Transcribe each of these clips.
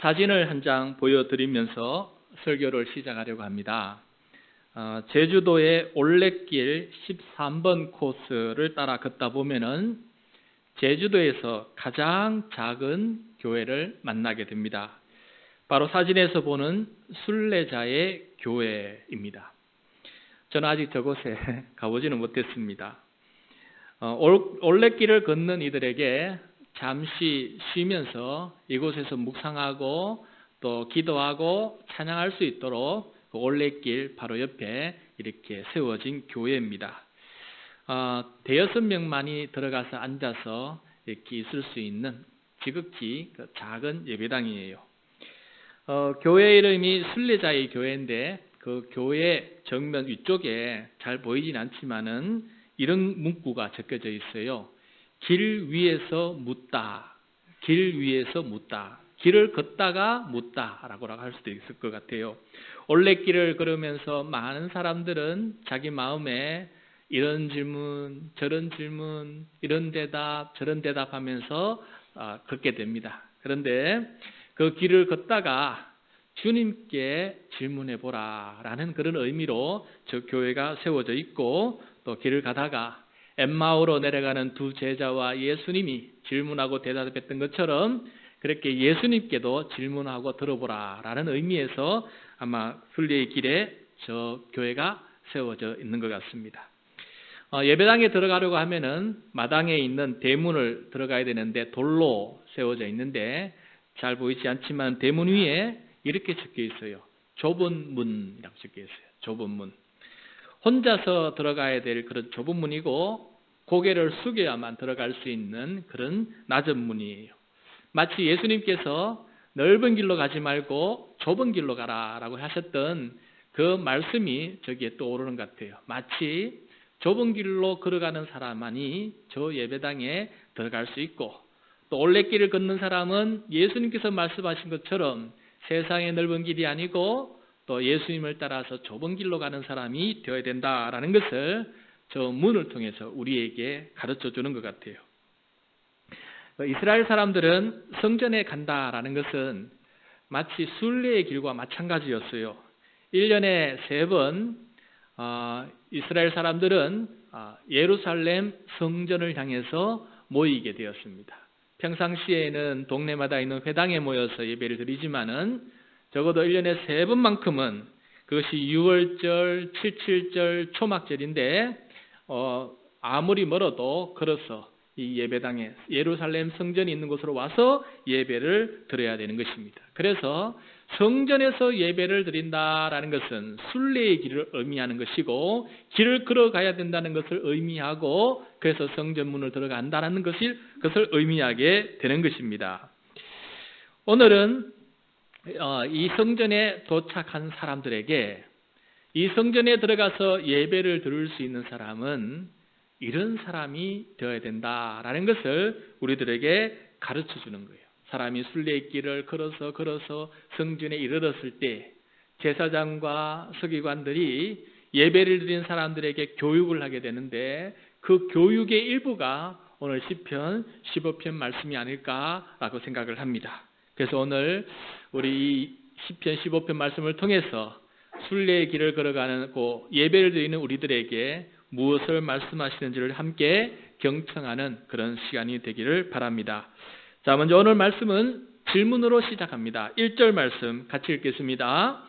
사진을 한 장 보여드리면서 설교를 시작하려고 합니다. 어, 제주도의 올레길 13번 코스를 따라 걷다 보면은 제주도에서 가장 작은 교회를 만나게 됩니다. 바로 사진에서 보는 순례자의 교회입니다. 저는 아직 저곳에 가보지는 못했습니다. 어, 올레길을 걷는 이들에게 잠시 쉬면서 이곳에서 묵상하고 또 기도하고 찬양할 수 있도록 그 올레길 바로 옆에 이렇게 세워진 교회입니다. 어, 대여섯 명만이 들어가서 앉아서 이렇게 있을 수 있는 지극히 그 작은 예배당이에요. 어, 교회 이름이 순례자의 교회인데 그 교회 정면 위쪽에 잘 보이진 않지만은 이런 문구가 적혀져 있어요. 길 위에서 묻다. 길 위에서 묻다. 길을 걷다가 묻다라고 할 수도 있을 것 같아요. 올레길을 걸으면서 많은 사람들은 자기 마음에 이런 질문, 저런 질문, 이런 대답, 저런 대답하면서 아, 걷게 됩니다. 그런데 그 길을 걷다가 주님께 질문해 보라라는 그런 의미로 저 교회가 세워져 있고 또 길을 가다가 엠마오로 내려가는 두 제자와 예수님이 질문하고 대답했던 것처럼 그렇게 예수님께도 질문하고 들어보라라는 의미에서 아마 순례의 길에 저 교회가 세워져 있는 것 같습니다. 어, 예배당에 들어가려고 하면은 마당에 있는 대문을 들어가야 되는데 돌로 세워져 있는데 잘 보이지 않지만 대문 위에 이렇게 적혀 있어요. 좁은 문이라고 적혀 있어요. 좁은 문. 혼자서 들어가야 될 그런 좁은 문이고 고개를 숙여야만 들어갈 수 있는 그런 낮은 문이에요. 마치 예수님께서 넓은 길로 가지 말고 좁은 길로 가라 라고 하셨던 그 말씀이 저기에 또 오르는 것 같아요. 마치 좁은 길로 걸어가는 사람만이 저 예배당에 들어갈 수 있고 또 올레길을 걷는 사람은 예수님께서 말씀하신 것처럼 세상의 넓은 길이 아니고 또 예수님을 따라서 좁은 길로 가는 사람이 되어야 된다라는 것을 저 문을 통해서 우리에게 가르쳐 주는 것 같아요. 이스라엘 사람들은 성전에 간다라는 것은 마치 순례의 길과 마찬가지였어요. 1년에 세번 어, 이스라엘 사람들은 어, 예루살렘 성전을 향해서 모이게 되었습니다. 평상시에는 동네마다 있는 회당에 모여서 예배를 드리지만은 적어도 1년에 세 번만큼은 그것이 6월절, 77절, 초막절인데 어, 아무리 멀어도 걸어서 이 예배당에 예루살렘 성전이 있는 곳으로 와서 예배를 드려야 되는 것입니다. 그래서 성전에서 예배를 드린다라는 것은 순례의 길을 의미하는 것이고 길을 걸어가야 된다는 것을 의미하고 그래서 성전문을 들어간다는 것을 의미하게 되는 것입니다. 오늘은 어, 이 성전에 도착한 사람들에게 이 성전에 들어가서 예배를 드릴 수 있는 사람은 이런 사람이 되어야 된다라는 것을 우리들에게 가르쳐 주는 거예요. 사람이 순례의 길을 걸어서 걸어서 성전에 이르렀을 때 제사장과 서기관들이 예배를 드린 사람들에게 교육을 하게 되는데 그 교육의 일부가 오늘 10편, 15편 말씀이 아닐까라고 생각을 합니다. 그래서 오늘 우리 10편, 15편 말씀을 통해서 순례의 길을 걸어가는 그 예배를 드리는 우리들에게 무엇을 말씀하시는지를 함께 경청하는 그런 시간이 되기를 바랍니다. 자, 먼저 오늘 말씀은 질문으로 시작합니다. 1절 말씀 같이 읽겠습니다.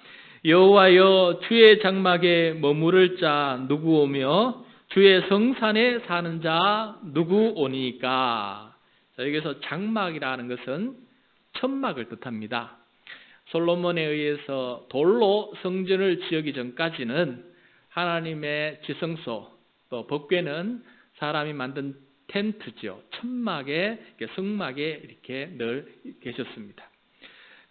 여호와여 주의 장막에 머무를 자 누구 오며 주의 성산에 사는 자 누구 오니까? 자, 여기서 장막이라는 것은 천막을 뜻합니다. 솔로몬에 의해서 돌로 성전을 지어기 전까지는 하나님의 지성소 또 법궤는 사람이 만든 텐트죠. 천막에 성막에 이렇게 늘 계셨습니다.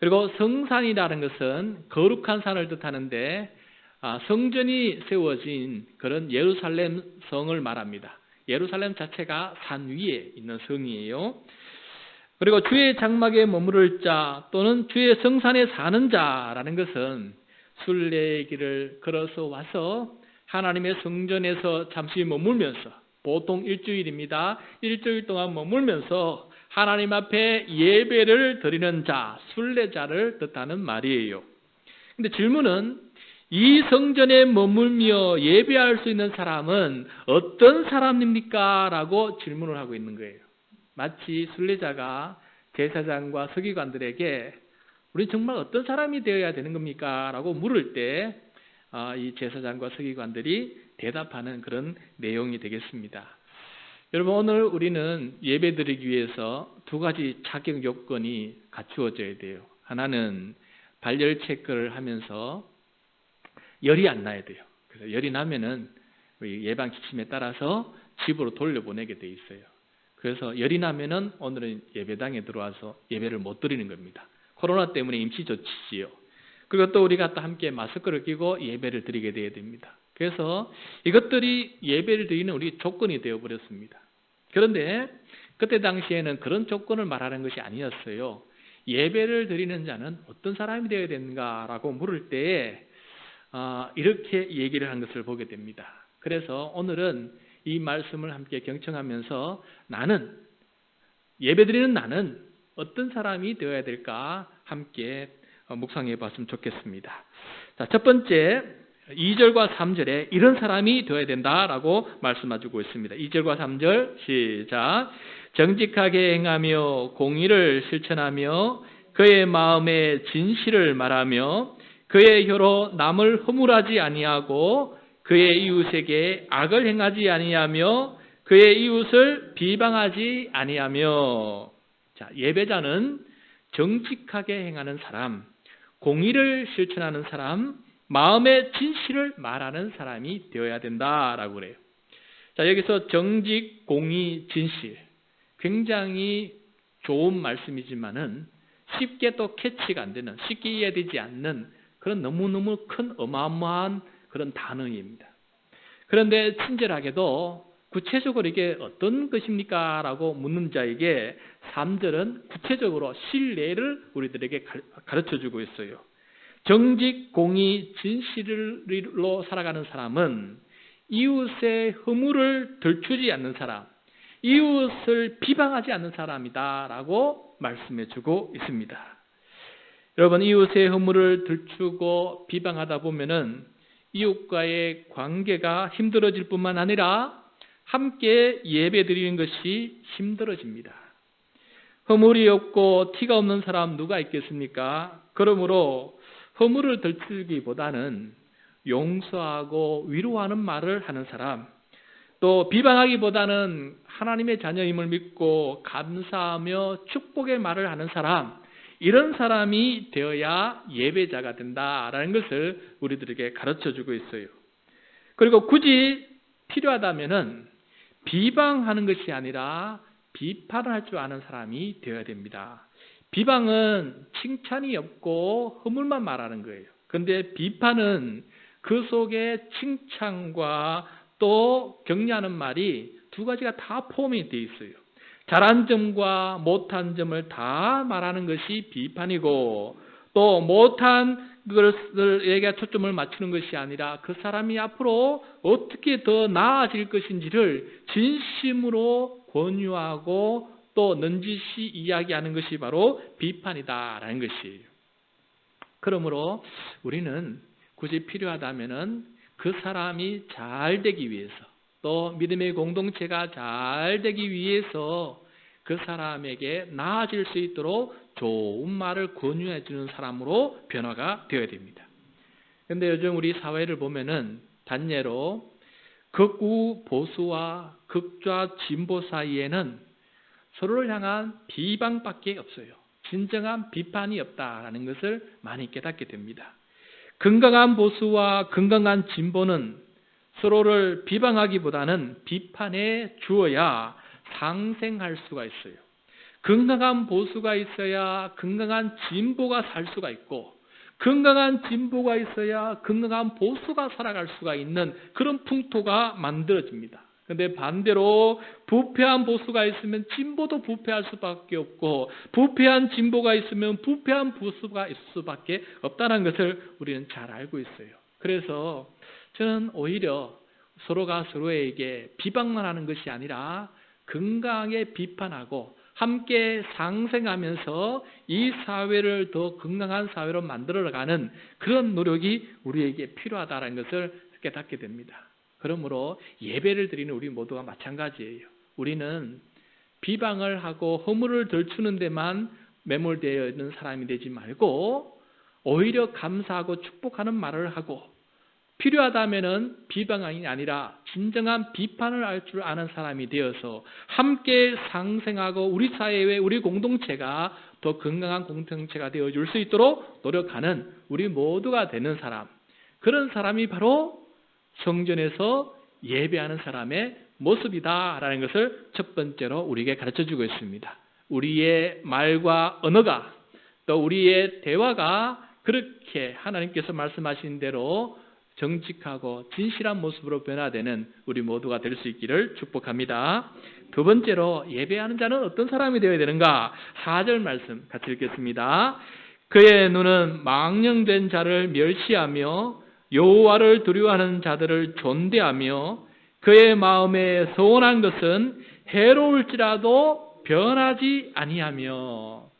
그리고 성산이라는 것은 거룩한 산을 뜻하는데 아, 성전이 세워진 그런 예루살렘 성을 말합니다. 예루살렘 자체가 산 위에 있는 성이에요. 그리고 주의 장막에 머무를 자 또는 주의 성산에 사는 자라는 것은 순례의 길을 걸어서 와서 하나님의 성전에서 잠시 머물면서 보통 일주일입니다. 일주일 동안 머물면서 하나님 앞에 예배를 드리는 자, 순례자를 뜻하는 말이에요. 근데 질문은 이 성전에 머물며 예배할 수 있는 사람은 어떤 사람입니까? 라고 질문을 하고 있는 거예요. 마치 순례자가 제사장과 서기관들에게 우리 정말 어떤 사람이 되어야 되는 겁니까? 라고 물을 때 아, 이 제사장과 서기관들이 대답하는 그런 내용이 되겠습니다. 여러분 오늘 우리는 예배 드리기 위해서 두 가지 자격 요건이 갖추어져야 돼요. 하나는 발열 체크를 하면서 열이 안 나야 돼요. 그래서 열이 나면은 예방 지침에 따라서 집으로 돌려보내게 돼 있어요. 그래서 열이 나면은 오늘은 예배당에 들어와서 예배를 못 드리는 겁니다. 코로나 때문에 임시 조치지요. 그리고 또 우리가 또 함께 마스크를 끼고 예배를 드리게 돼야 됩니다. 그래서 이것들이 예배를 드리는 우리 조건이 되어 버렸습니다. 그런데 그때 당시에는 그런 조건을 말하는 것이 아니었어요. 예배를 드리는 자는 어떤 사람이 되어야 되는가라고 물을 때 아, 이렇게 얘기를 한 것을 보게 됩니다. 그래서 오늘은 이 말씀을 함께 경청하면서 나는 예배드리는 나는 어떤 사람이 되어야 될까 함께 묵상해 봤으면 좋겠습니다. 자, 첫 번째 2절과 3절에 이런 사람이 되어야 된다라고 말씀해주고 있습니다. 2절과 3절 시작. 정직하게 행하며 공의를 실천하며 그의 마음에 진실을 말하며 그의 혀로 남을 허물하지 아니하고 그의 이웃에게 악을 행하지 아니하며 그의 이웃을 비방하지 아니하며 자, 예배자는 정직하게 행하는 사람, 공의를 실천하는 사람, 마음의 진실을 말하는 사람이 되어야 된다라고 그래요. 자, 여기서 정직, 공의, 진실. 굉장히 좋은 말씀이지만은 쉽게 또 캐치가 안 되는, 쉽게 이해되지 않는 그런 너무너무 큰 어마어마한 그런 단어입니다. 그런데 친절하게도 구체적으로 이게 어떤 것입니까? 라고 묻는 자에게 3절은 구체적으로 신뢰를 우리들에게 가르쳐 주고 있어요. 정직, 공의, 진실로 살아가는 사람은 이웃의 허물을 들추지 않는 사람, 이웃을 비방하지 않는 사람이다 라고 말씀해 주고 있습니다. 여러분, 이웃의 허물을 들추고 비방하다 보면은 이웃과의 관계가 힘들어질 뿐만 아니라 함께 예배 드리는 것이 힘들어집니다. 허물이 없고 티가 없는 사람 누가 있겠습니까? 그러므로 허물을 들추기보다는 용서하고 위로하는 말을 하는 사람, 또 비방하기보다는 하나님의 자녀임을 믿고 감사하며 축복의 말을 하는 사람, 이런 사람이 되어야 예배자가 된다라는 것을 우리들에게 가르쳐 주고 있어요. 그리고 굳이 필요하다면은 비방하는 것이 아니라 비판을 할 줄 아는 사람이 되어야 됩니다. 비방은 칭찬이 없고 허물만 말하는 거예요. 그런데 비판은 그 속에 칭찬과 또 격려하는 말이 두 가지가 다 포함이 되어 있어요. 잘한 점과 못한 점을 다 말하는 것이 비판이고 또 못한 것을에게 초점을 맞추는 것이 아니라 그 사람이 앞으로 어떻게 더 나아질 것인지를 진심으로 권유하고 또 넌지시 이야기하는 것이 바로 비판이다라는 것이에요. 그러므로 우리는 굳이 필요하다면은 그 사람이 잘 되기 위해서 또 믿음의 공동체가 잘 되기 위해서 그 사람에게 나아질 수 있도록 좋은 말을 권유해 주는 사람으로 변화가 되어야 됩니다. 그런데 요즘 우리 사회를 보면은 단예로 극우 보수와 극좌 진보 사이에는 서로를 향한 비방밖에 없어요. 진정한 비판이 없다라는 것을 많이 깨닫게 됩니다. 건강한 보수와 건강한 진보는 서로를 비방하기보다는 비판에 주어야 상생할 수가 있어요. 건강한 보수가 있어야 건강한 진보가 살 수가 있고 건강한 진보가 있어야 건강한 보수가 살아갈 수가 있는 그런 풍토가 만들어집니다. 근데 반대로 부패한 보수가 있으면 진보도 부패할 수밖에 없고 부패한 진보가 있으면 부패한 보수가 있을 수밖에 없다는 것을 우리는 잘 알고 있어요. 그래서 저는 오히려 서로가 서로에게 비방만 하는 것이 아니라 건강하게 비판하고 함께 상생하면서 이 사회를 더 건강한 사회로 만들어가는 그런 노력이 우리에게 필요하다는 것을 깨닫게 됩니다. 그러므로 예배를 드리는 우리 모두가 마찬가지예요. 우리는 비방을 하고 허물을 덜추는 데만 매몰되어 있는 사람이 되지 말고 오히려 감사하고 축복하는 말을 하고 필요하다면은 비방이 아니라 진정한 비판을 할 줄 아는 사람이 되어서 함께 상생하고 우리 사회의 우리 공동체가 더 건강한 공동체가 되어 줄 수 있도록 노력하는 우리 모두가 되는 사람. 그런 사람이 바로 성전에서 예배하는 사람의 모습이다라는 것을 첫 번째로 우리에게 가르쳐 주고 있습니다. 우리의 말과 언어가 또 우리의 대화가 그렇게 하나님께서 말씀하신 대로 정직하고 진실한 모습으로 변화되는 우리 모두가 될 수 있기를 축복합니다. 두 번째로 예배하는 자는 어떤 사람이 되어야 되는가? 4절 말씀 같이 읽겠습니다. 그의 눈은 망령된 자를 멸시하며 여호와를 두려워하는 자들을 존대하며 그의 마음에 서운한 것은 해로울지라도 변하지 아니하며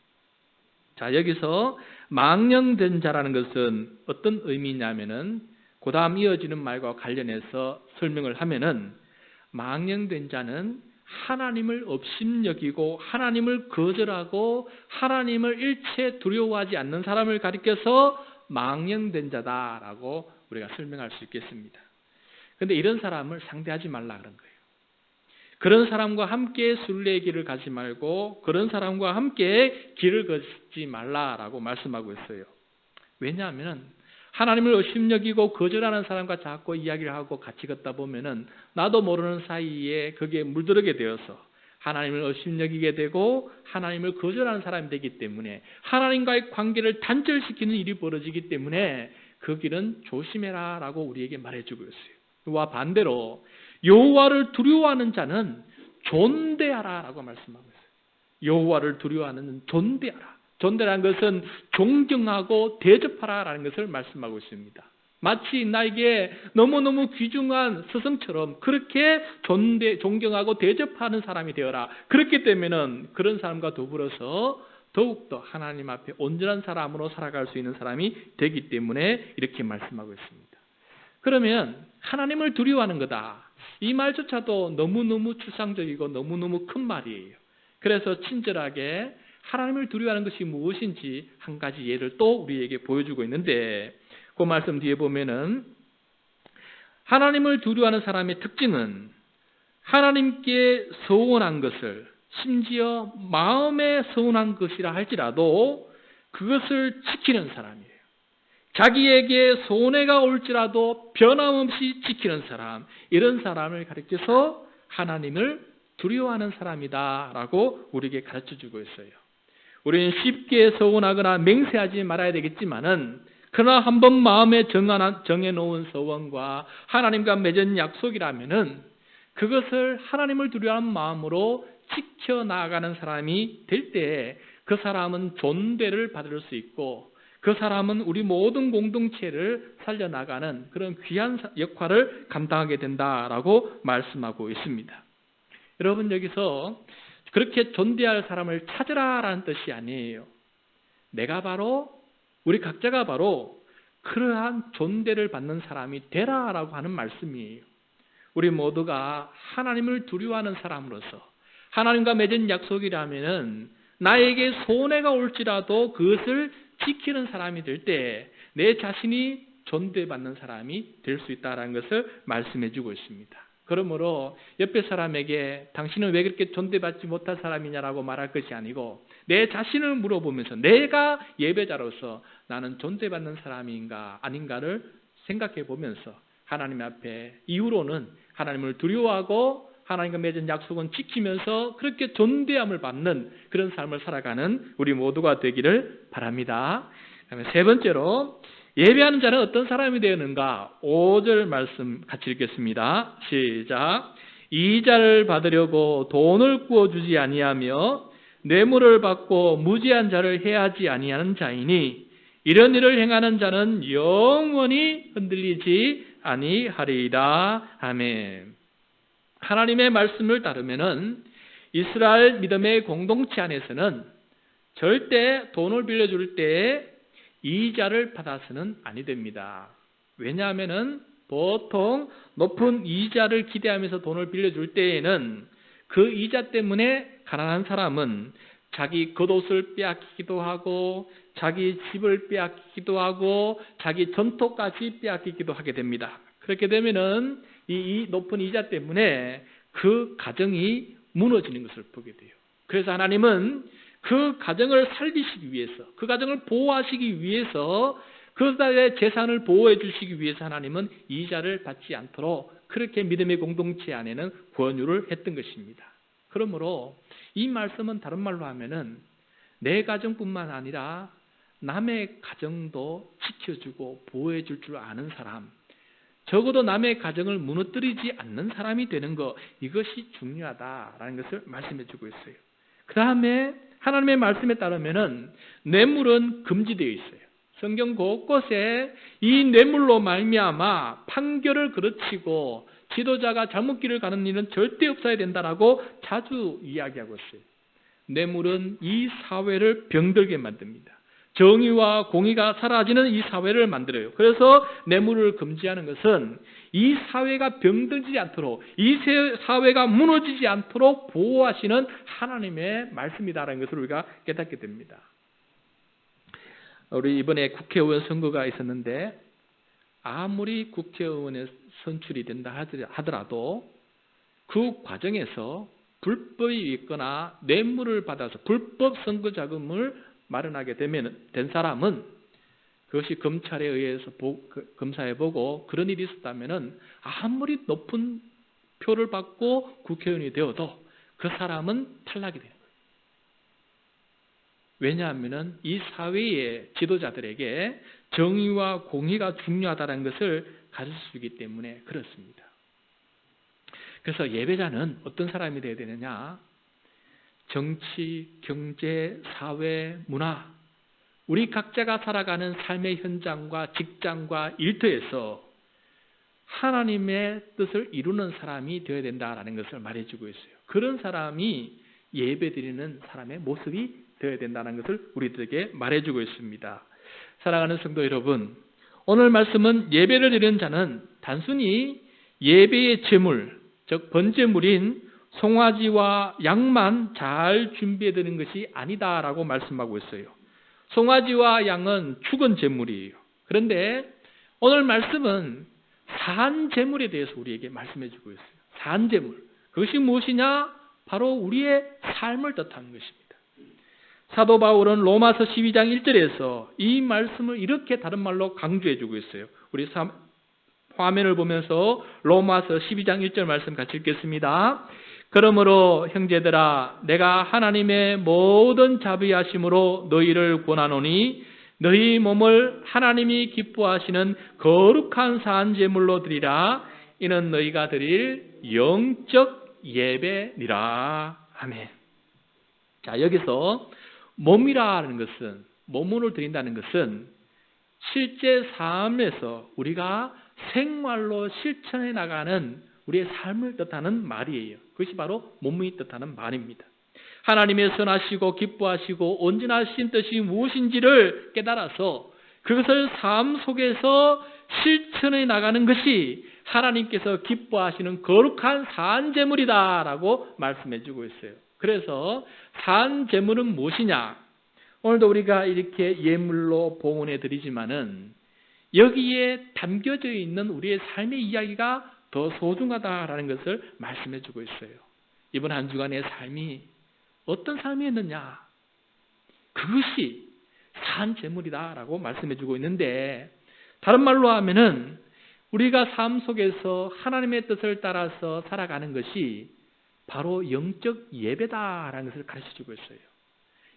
자 여기서 망령된 자라는 것은 어떤 의미냐면은 그 다음 이어지는 말과 관련해서 설명을 하면은 망령된 자는 하나님을 업심여기고 하나님을 거절하고 하나님을 일체 두려워하지 않는 사람을 가리켜서 망령된 자다라고 우리가 설명할 수 있겠습니다. 근데 이런 사람을 상대하지 말라 그런 거예요. 그런 사람과 함께 순례의 길을 가지 말고 그런 사람과 함께 길을 걷지 말라라고 말씀하고 있어요. 왜냐하면 하나님을 의심여기고 거절하는 사람과 자꾸 이야기를 하고 같이 걷다 보면은 나도 모르는 사이에 거기에 물들게 되어서 하나님을 의심여기게 되고 하나님을 거절하는 사람이 되기 때문에 하나님과의 관계를 단절시키는 일이 벌어지기 때문에 그 길은 조심해라 라고 우리에게 말해주고 있어요. 와 반대로 여호와를 두려워하는 자는 존대하라 라고 말씀하고 있어요. 여호와를 두려워하는 존대하라. 존대라는 것은 존경하고 대접하라라는 것을 말씀하고 있습니다. 마치 나에게 너무너무 귀중한 스승처럼 그렇게 존대, 존경하고 대접하는 사람이 되어라. 그렇기 때문에는 그런 사람과 더불어서 더욱더 하나님 앞에 온전한 사람으로 살아갈 수 있는 사람이 되기 때문에 이렇게 말씀하고 있습니다. 그러면 하나님을 두려워하는 거다. 이 말조차도 너무너무 추상적이고 너무너무 큰 말이에요. 그래서 친절하게 하나님을 두려워하는 것이 무엇인지 한 가지 예를 또 우리에게 보여주고 있는데 그 말씀 뒤에 보면은 하나님을 두려워하는 사람의 특징은 하나님께 서운한 것을 심지어 마음에 서운한 것이라 할지라도 그것을 지키는 사람이에요. 자기에게 손해가 올지라도 변함없이 지키는 사람, 이런 사람을 가리켜서 하나님을 두려워하는 사람이다라고 우리에게 가르쳐 주고 있어요. 우리는 쉽게 서운하거나 맹세하지 말아야 되겠지만은 그러나 한 번 마음에 정해 놓은 서원과 하나님과 맺은 약속이라면은 그것을 하나님을 두려워하는 마음으로 지켜 나가는 사람이 될때그 사람은 존대를 받을 수 있고 그 사람은 우리 모든 공동체를 살려나가는 그런 귀한 역할을 감당하게 된다라고 말씀하고 있습니다. 여러분 여기서 그렇게 존대할 사람을 찾으라라는 뜻이 아니에요. 내가 바로 우리 각자가 바로 그러한 존대를 받는 사람이 되라라고 하는 말씀이에요. 우리 모두가 하나님을 두려워하는 사람으로서 하나님과 맺은 약속이라면은 나에게 손해가 올지라도 그것을 지키는 사람이 될 때 내 자신이 존대받는 사람이 될 수 있다는 것을 말씀해 주고 있습니다. 그러므로 옆에 사람에게 당신은 왜 그렇게 존대받지 못한 사람이냐라고 말할 것이 아니고 내 자신을 물어보면서 내가 예배자로서 나는 존대받는 사람인가 아닌가를 생각해 보면서 하나님 앞에 이후로는 하나님을 두려워하고 하나님과 맺은 약속은 지키면서 그렇게 존대함을 받는 그런 삶을 살아가는 우리 모두가 되기를 바랍니다. 그다음에 세 번째로 예배하는 자는 어떤 사람이 되었는가? 5절 말씀 같이 읽겠습니다. 시작. 이자를 받으려고 돈을 구워 주지 아니하며 뇌물을 받고 무지한 자를 해하지 아니하는 자이니 이런 일을 행하는 자는 영원히 흔들리지 아니하리이다. 아멘. 하나님의 말씀을 따르면은 이스라엘 믿음의 공동체 안에서는 절대 돈을 빌려줄 때 이자를 받아서는 아니 됩니다. 왜냐하면은 보통 높은 이자를 기대하면서 돈을 빌려줄 때에는 그 이자 때문에 가난한 사람은 자기 겉옷을 빼앗기기도 하고 자기 집을 빼앗기기도 하고 자기 전토까지 빼앗기기도 하게 됩니다. 그렇게 되면은 이 높은 이자 때문에 그 가정이 무너지는 것을 보게 돼요. 그래서 하나님은 그 가정을 살리시기 위해서, 그 가정을 보호하시기 위해서, 그들의 재산을 보호해 주시기 위해서 하나님은 이자를 받지 않도록 그렇게 믿음의 공동체 안에는 권유를 했던 것입니다. 그러므로 이 말씀은 다른 말로 하면은 내 가정뿐만 아니라 남의 가정도 지켜주고 보호해 줄 줄 아는 사람, 적어도 남의 가정을 무너뜨리지 않는 사람이 되는 것, 이것이 중요하다라는 것을 말씀해 주고 있어요. 그 다음에 하나님의 말씀에 따르면은 뇌물은 금지되어 있어요. 성경 곳곳에 이 뇌물로 말미암아 판결을 그르치고 지도자가 잘못 길을 가는 일은 절대 없어야 된다라고 자주 이야기하고 있어요. 뇌물은 이 사회를 병들게 만듭니다. 정의와 공의가 사라지는 이 사회를 만들어요. 그래서 뇌물을 금지하는 것은 이 사회가 병들지 않도록 이 사회가 무너지지 않도록 보호하시는 하나님의 말씀이다라는 것을 우리가 깨닫게 됩니다. 우리 이번에 국회의원 선거가 있었는데 아무리 국회의원에 선출이 된다 하더라도 그 과정에서 불법이 있거나 뇌물을 받아서 불법 선거 자금을 마련하게 되면 된 사람은 그것이 검찰에 의해서 보, 그, 검사해 보고 그런 일이 있었다면은 아무리 높은 표를 받고 국회의원이 되어도 그 사람은 탈락이 되는 거예요. 왜냐하면은 이 사회의 지도자들에게 정의와 공의가 중요하다는 것을 가르쳐 주기 때문에 그렇습니다. 그래서 예배자는 어떤 사람이 되어야 되느냐? 정치, 경제, 사회, 문화, 우리 각자가 살아가는 삶의 현장과 직장과 일터에서 하나님의 뜻을 이루는 사람이 되어야 된다라는 것을 말해주고 있어요. 그런 사람이 예배드리는 사람의 모습이 되어야 된다는 것을 우리들에게 말해주고 있습니다. 사랑하는 성도 여러분, 오늘 말씀은 예배를 드리는 자는 단순히 예배의 제물, 즉 번제물인 송아지와 양만 잘 준비해 드는 것이 아니다라고 말씀하고 있어요. 송아지와 양은 죽은 제물이에요. 그런데 오늘 말씀은 산 제물에 대해서 우리에게 말씀해 주고 있어요. 산 제물. 그것이 무엇이냐? 바로 우리의 삶을 뜻하는 것입니다. 사도 바울은 로마서 12장 1절에서 이 말씀을 이렇게 다른 말로 강조해 주고 있어요. 우리 화면을 보면서 로마서 12장 1절 말씀 같이 읽겠습니다. 그러므로 형제들아 내가 하나님의 모든 자비하심으로 너희를 권하노니 너희 몸을 하나님이 기뻐하시는 거룩한 산 제물로 드리라 이는 너희가 드릴 영적 예배니라 아멘. 자 여기서 몸이라는 것은 몸을 드린다는 것은 실제 삶에서 우리가 생활로 실천해 나가는 우리의 삶을 뜻하는 말이에요. 그것이 바로 몸이 뜻하는 말입니다. 하나님의 선하시고 기뻐하시고 온전하신 뜻이 무엇인지를 깨달아서 그것을 삶 속에서 실천해 나가는 것이 하나님께서 기뻐하시는 거룩한 산재물이다라고 말씀해 주고 있어요. 그래서 산재물은 무엇이냐? 오늘도 우리가 이렇게 예물로 봉헌해 드리지만은 여기에 담겨져 있는 우리의 삶의 이야기가 더 소중하다라는 것을 말씀해 주고 있어요. 이번 한 주간의 삶이 어떤 삶이었느냐? 그것이 산 재물이다라고 말씀해 주고 있는데 다른 말로 하면은 우리가 삶 속에서 하나님의 뜻을 따라서 살아가는 것이 바로 영적 예배다라는 것을 가르쳐 주고 있어요.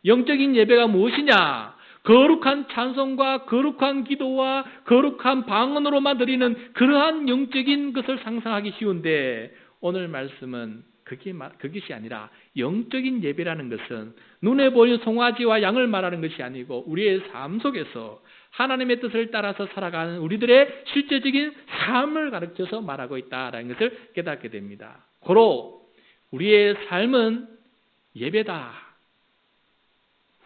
영적인 예배가 무엇이냐? 거룩한 찬송과 거룩한 기도와 거룩한 방언으로만 드리는 그러한 영적인 것을 상상하기 쉬운데 오늘 말씀은 그게 그것이 아니라 영적인 예배라는 것은 눈에 보이는 송아지와 양을 말하는 것이 아니고 우리의 삶 속에서 하나님의 뜻을 따라서 살아가는 우리들의 실제적인 삶을 가르쳐서 말하고 있다라는 것을 깨닫게 됩니다. 고로 우리의 삶은 예배다.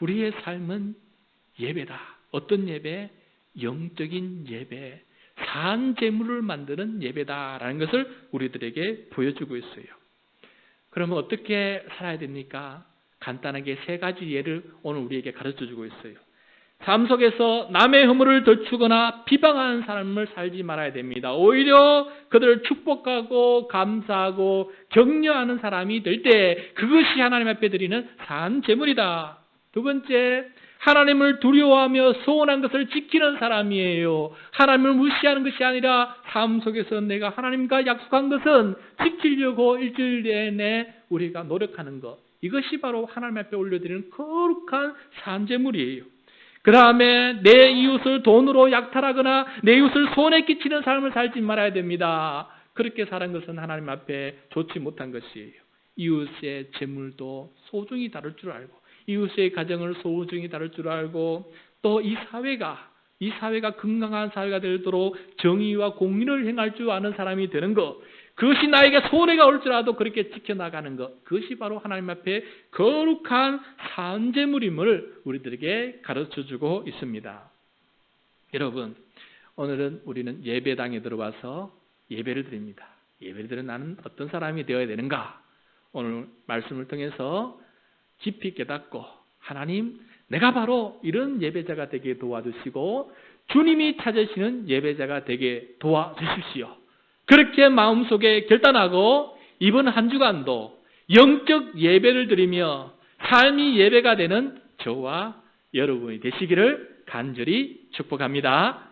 우리의 삶은 예배다. 어떤 예배? 영적인 예배. 산 제물을 만드는 예배다라는 것을 우리들에게 보여주고 있어요. 그러면 어떻게 살아야 됩니까? 간단하게 세 가지 예를 오늘 우리에게 가르쳐 주고 있어요. 삶 속에서 남의 허물을 덜추거나 비방하는 삶을 살지 말아야 됩니다. 오히려 그들을 축복하고 감사하고 격려하는 사람이 될 때 그것이 하나님 앞에 드리는 산 제물이다. 두 번째, 하나님을 두려워하며 소원한 것을 지키는 사람이에요. 하나님을 무시하는 것이 아니라 삶 속에서 내가 하나님과 약속한 것은 지키려고 일주일 내내 우리가 노력하는 것. 이것이 바로 하나님 앞에 올려드리는 거룩한 산재물이에요. 그 다음에 내 이웃을 돈으로 약탈하거나 내 이웃을 손에 끼치는 삶을 살지 말아야 됩니다. 그렇게 사는 것은 하나님 앞에 좋지 못한 것이에요. 이웃의 재물도 소중히 다룰 줄 알고 이웃의 가정을 소중히 다룰 줄 알고 또 이 사회가 이 사회가 건강한 사회가 되도록 정의와 공의를 행할 줄 아는 사람이 되는 것 그것이 나에게 손해가 올지라도 그렇게 지켜나가는 것 그것이 바로 하나님 앞에 거룩한 산재물임을 우리들에게 가르쳐주고 있습니다. 여러분 오늘은 우리는 예배당에 들어와서 예배를 드립니다. 예배를 드리는 나는 어떤 사람이 되어야 되는가? 오늘 말씀을 통해서 깊이 깨닫고 하나님 내가 바로 이런 예배자가 되게 도와주시고 주님이 찾으시는 예배자가 되게 도와주십시오. 그렇게 마음속에 결단하고 이번 한 주간도 영적 예배를 드리며 삶이 예배가 되는 저와 여러분이 되시기를 간절히 축복합니다.